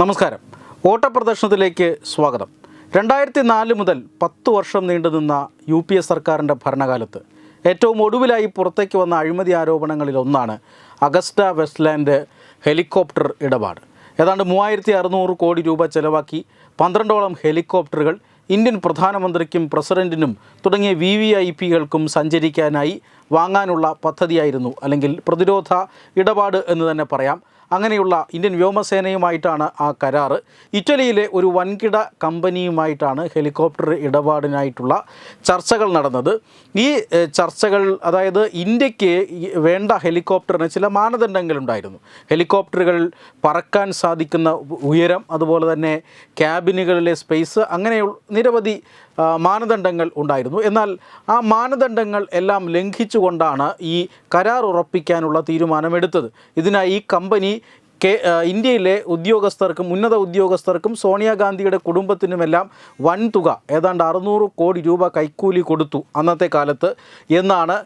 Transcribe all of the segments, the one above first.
നമസ്കാരം ഓട്ടപ്രദർശനത്തിലേക്ക് സ്വാഗതം രണ്ടായിരത്തി നാല് മുതൽ പത്ത് വർഷം നീണ്ടുനിന്ന യു പി എസ് സർക്കാരിൻ്റെ ഭരണകാലത്ത് ഏറ്റവും ഒടുവിലായി പുറത്തേക്ക് വന്ന അഴിമതി ആരോപണങ്ങളിൽ ഒന്നാണ് അഗസ്റ്റ വെസ്റ്റ്ലാൻഡ് ഹെലികോപ്റ്റർ ഇടപാട് ഏതാണ്ട് മൂവായിരത്തി അറുന്നൂറ് കോടി രൂപ ചെലവാക്കി പന്ത്രണ്ടോളം ഹെലികോപ്റ്ററുകൾ ഇന്ത്യൻ പ്രധാനമന്ത്രിക്കും പ്രസിഡന്റിനും തുടങ്ങിയ വി വി ഐ പികൾക്കും സഞ്ചരിക്കാനായി വാങ്ങാനുള്ള പദ്ധതിയായിരുന്നു അല്ലെങ്കിൽ പ്രതിരോധ ഇടപാട് എന്ന് തന്നെ പറയാം അങ്ങനെയുള്ള ഇന്ത്യൻ വ്യോമസേനയുമായിട്ടാണ് ആ കരാർ ഇറ്റലിയിലെ ഒരു വൻകിട കമ്പനിയുമായിട്ടാണ് ഹെലികോപ്റ്റർ ഇടപാടിനായിട്ടുള്ള ചർച്ചകൾ നടന്നത് ഈ ചർച്ചകൾ അതായത് ഇന്ത്യക്ക് വേണ്ട ഹെലികോപ്റ്ററിന് ചില മാനദണ്ഡങ്ങളുണ്ടായിരുന്നു ഹെലികോപ്റ്ററുകൾ പറക്കാൻ സാധിക്കുന്ന ഉയരം അതുപോലെ തന്നെ ക്യാബിനുകളിലെ സ്പേസ് അങ്ങനെയുള്ള നിരവധി മാനദണ്ഡങ്ങൾ ഉണ്ടായിരുന്നു എന്നാൽ ആ മാനദണ്ഡങ്ങൾ എല്ലാം ലംഘിച്ചുകൊണ്ടാണ് ഈ കരാർ ഉറപ്പിക്കാനുള്ള തീരുമാനമെടുത്തത് ഇതിനായി ഈ കമ്പനി കെ ഇന്ത്യയിലെ ഉദ്യോഗസ്ഥർക്കും ഉന്നത ഉദ്യോഗസ്ഥർക്കും സോണിയാഗാന്ധിയുടെ കുടുംബത്തിനുമെല്ലാം വൻതുക ഏതാണ്ട് അറുന്നൂറ് കോടി രൂപ കൈക്കൂലി കൊടുത്തു അന്നത്തെ കാലത്ത് എന്നാണ്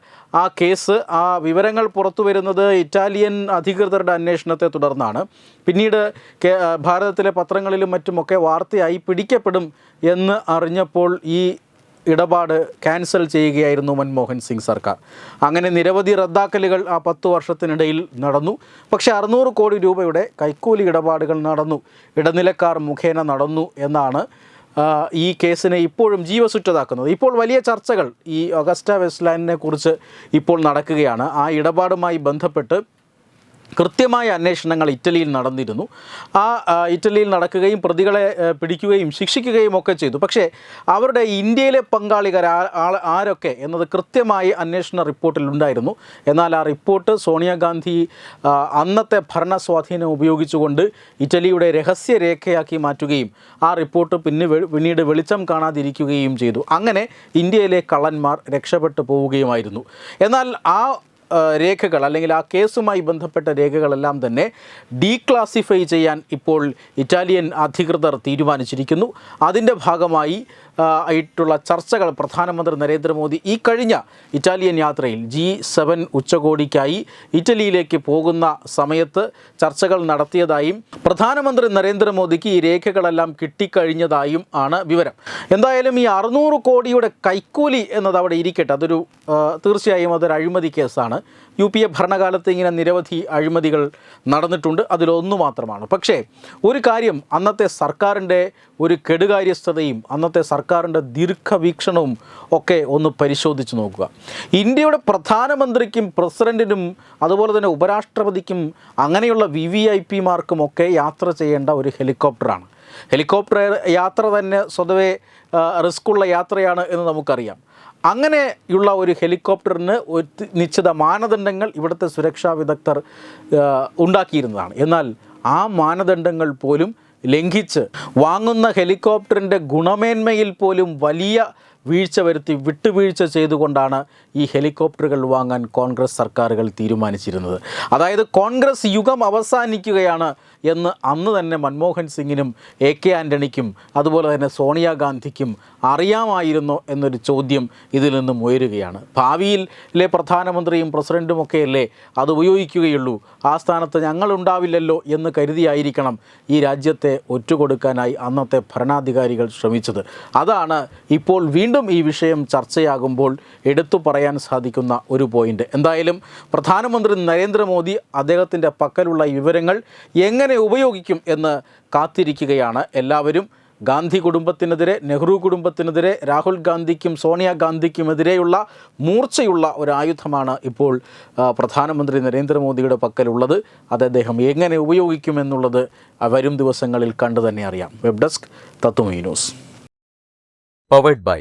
ആ കേസ് ആ വിവരങ്ങൾ പുറത്തു വരുന്നത് ഇറ്റാലിയൻ അധികൃതരുടെ അന്വേഷണത്തെ തുടർന്നാണ് പിന്നീട് ഭാരതത്തിലെ പത്രങ്ങളിലും മറ്റുമൊക്കെ വാർത്തയായി പിടിക്കപ്പെടും എന്ന് അറിഞ്ഞപ്പോൾ ഈ ഇടപാട് ക്യാൻസൽ ചെയ്യുകയായിരുന്നു മൻമോഹൻ സിംഗ് സർക്കാർ അങ്ങനെ നിരവധി റദ്ദാക്കലുകൾ ആ പത്തു വർഷത്തിനിടയിൽ നടന്നു പക്ഷേ അറുന്നൂറ് കോടി രൂപയുടെ കൈക്കൂലി ഇടപാടുകൾ നടന്നു ഇടനിലക്കാർ മുഖേന നടന്നു എന്നാണ് ഈ കേസിനെ ഇപ്പോഴും ജീവസുറ്റതാക്കുന്നത് ഇപ്പോൾ വലിയ ചർച്ചകൾ ഈ ഒഗസ്റ്റ വെസ്റ്റ്ലാൻഡിനെ കുറിച്ച് ഇപ്പോൾ നടക്കുകയാണ് ആ ഇടപാടുമായി ബന്ധപ്പെട്ട് കൃത്യമായ അന്വേഷണങ്ങൾ ഇറ്റലിയിൽ നടന്നിരുന്നു ആ ഇറ്റലിയിൽ നടക്കുകയും പ്രതികളെ പിടിക്കുകയും ശിക്ഷിക്കുകയും ഒക്കെ ചെയ്തു പക്ഷേ അവരുടെ ഇന്ത്യയിലെ പങ്കാളികർ ആരൊക്കെ എന്നത് കൃത്യമായി അന്വേഷണ റിപ്പോർട്ടിലുണ്ടായിരുന്നു എന്നാൽ ആ റിപ്പോർട്ട് സോണിയാഗാന്ധി അന്നത്തെ ഭരണ സ്വാധീനം ഉപയോഗിച്ചുകൊണ്ട് ഇറ്റലിയുടെ രഹസ്യരേഖയാക്കി മാറ്റുകയും ആ റിപ്പോർട്ട് പിന്നെ പിന്നീട് വെളിച്ചം കാണാതിരിക്കുകയും ചെയ്തു അങ്ങനെ ഇന്ത്യയിലെ കള്ളന്മാർ രക്ഷപ്പെട്ടു പോവുകയുമായിരുന്നു എന്നാൽ ആ രേഖകൾ അല്ലെങ്കിൽ ആ കേസുമായി ബന്ധപ്പെട്ട രേഖകളെല്ലാം തന്നെ ഡീക്ലാസിഫൈ ചെയ്യാൻ ഇപ്പോൾ ഇറ്റാലിയൻ അധികൃതർ തീരുമാനിച്ചിരിക്കുന്നു അതിൻ്റെ ഭാഗമായി ആയിട്ടുള്ള ചർച്ചകൾ പ്രധാനമന്ത്രി നരേന്ദ്രമോദി ഈ കഴിഞ്ഞ ഇറ്റാലിയൻ യാത്രയിൽ ജി സെവൻ ഉച്ചകോടിക്കായി ഇറ്റലിയിലേക്ക് പോകുന്ന സമയത്ത് ചർച്ചകൾ നടത്തിയതായും പ്രധാനമന്ത്രി നരേന്ദ്രമോദിക്ക് ഈ രേഖകളെല്ലാം കിട്ടിക്കഴിഞ്ഞതായും ആണ് വിവരം എന്തായാലും ഈ അറുന്നൂറ് കോടിയുടെ കൈക്കൂലി എന്നത് അവിടെ ഇരിക്കട്ടെ അതൊരു തീർച്ചയായും അതൊരു അഴിമതി കേസാണ് യു പി എ ഭരണകാലത്ത് ഇങ്ങനെ നിരവധി അഴിമതികൾ നടന്നിട്ടുണ്ട് അതിലൊന്നു മാത്രമാണ് പക്ഷേ ഒരു കാര്യം അന്നത്തെ സർക്കാരിൻ്റെ ഒരു കെടുകാര്യസ്ഥതയും അന്നത്തെ സർക്കാരിൻ്റെ ദീർഘവീക്ഷണവും ഒക്കെ ഒന്ന് പരിശോധിച്ച് നോക്കുക ഇന്ത്യയുടെ പ്രധാനമന്ത്രിക്കും പ്രസിഡൻറ്റിനും അതുപോലെ തന്നെ ഉപരാഷ്ട്രപതിക്കും അങ്ങനെയുള്ള വി വി ഐ പിമാർക്കും ഒക്കെ യാത്ര ചെയ്യേണ്ട ഒരു ഹെലികോപ്റ്ററാണ് ഹെലികോപ്റ്റർ യാത്ര തന്നെ സ്വതവേ റിസ്ക്കുള്ള യാത്രയാണ് എന്ന് നമുക്കറിയാം അങ്ങനെയുള്ള ഒരു ഹെലികോപ്റ്ററിന് ഒരു നിശ്ചിത മാനദണ്ഡങ്ങൾ ഇവിടുത്തെ സുരക്ഷാ വിദഗ്ധർ ഉണ്ടാക്കിയിരുന്നതാണ് എന്നാൽ ആ മാനദണ്ഡങ്ങൾ പോലും ലംഘിച്ച് വാങ്ങുന്ന ഹെലികോപ്റ്ററിൻ്റെ ഗുണമേന്മയിൽ പോലും വലിയ വീഴ്ച വരുത്തി വിട്ടുവീഴ്ച ചെയ്തുകൊണ്ടാണ് ഈ ഹെലികോപ്റ്ററുകൾ വാങ്ങാൻ കോൺഗ്രസ് സർക്കാരുകൾ തീരുമാനിച്ചിരുന്നത് അതായത് കോൺഗ്രസ് യുഗം അവസാനിക്കുകയാണ് എന്ന് അന്ന് തന്നെ മൻമോഹൻ സിംഗിനും എ കെ ആൻ്റണിക്കും അതുപോലെ തന്നെ സോണിയാഗാന്ധിക്കും അറിയാമായിരുന്നോ എന്നൊരു ചോദ്യം ഇതിൽ നിന്നും ഉയരുകയാണ് ഭാവിയിലെ പ്രധാനമന്ത്രിയും പ്രസിഡൻറ്റുമൊക്കെയല്ലേ അത് ഉപയോഗിക്കുകയുള്ളൂ ആ സ്ഥാനത്ത് ഞങ്ങളുണ്ടാവില്ലല്ലോ എന്ന് കരുതിയായിരിക്കണം ഈ രാജ്യത്തെ ഒറ്റുകൊടുക്കാനായി അന്നത്തെ ഭരണാധികാരികൾ ശ്രമിച്ചത് അതാണ് ഇപ്പോൾ വീണ്ടും വീണ്ടും ഈ വിഷയം ചർച്ചയാകുമ്പോൾ എടുത്തു പറയാൻ സാധിക്കുന്ന ഒരു പോയിന്റ് എന്തായാലും പ്രധാനമന്ത്രി നരേന്ദ്രമോദി അദ്ദേഹത്തിൻ്റെ പക്കലുള്ള വിവരങ്ങൾ എങ്ങനെ ഉപയോഗിക്കും എന്ന് കാത്തിരിക്കുകയാണ് എല്ലാവരും ഗാന്ധി കുടുംബത്തിനെതിരെ നെഹ്റു കുടുംബത്തിനെതിരെ രാഹുൽ ഗാന്ധിക്കും സോണിയാഗാന്ധിക്കുമെതിരെയുള്ള മൂർച്ചയുള്ള ഒരു ആയുധമാണ് ഇപ്പോൾ പ്രധാനമന്ത്രി നരേന്ദ്രമോദിയുടെ പക്കലുള്ളത് അത് അദ്ദേഹം എങ്ങനെ ഉപയോഗിക്കുമെന്നുള്ളത് വരും ദിവസങ്ങളിൽ കണ്ടു തന്നെ അറിയാം web desk Tatwamayi news powered by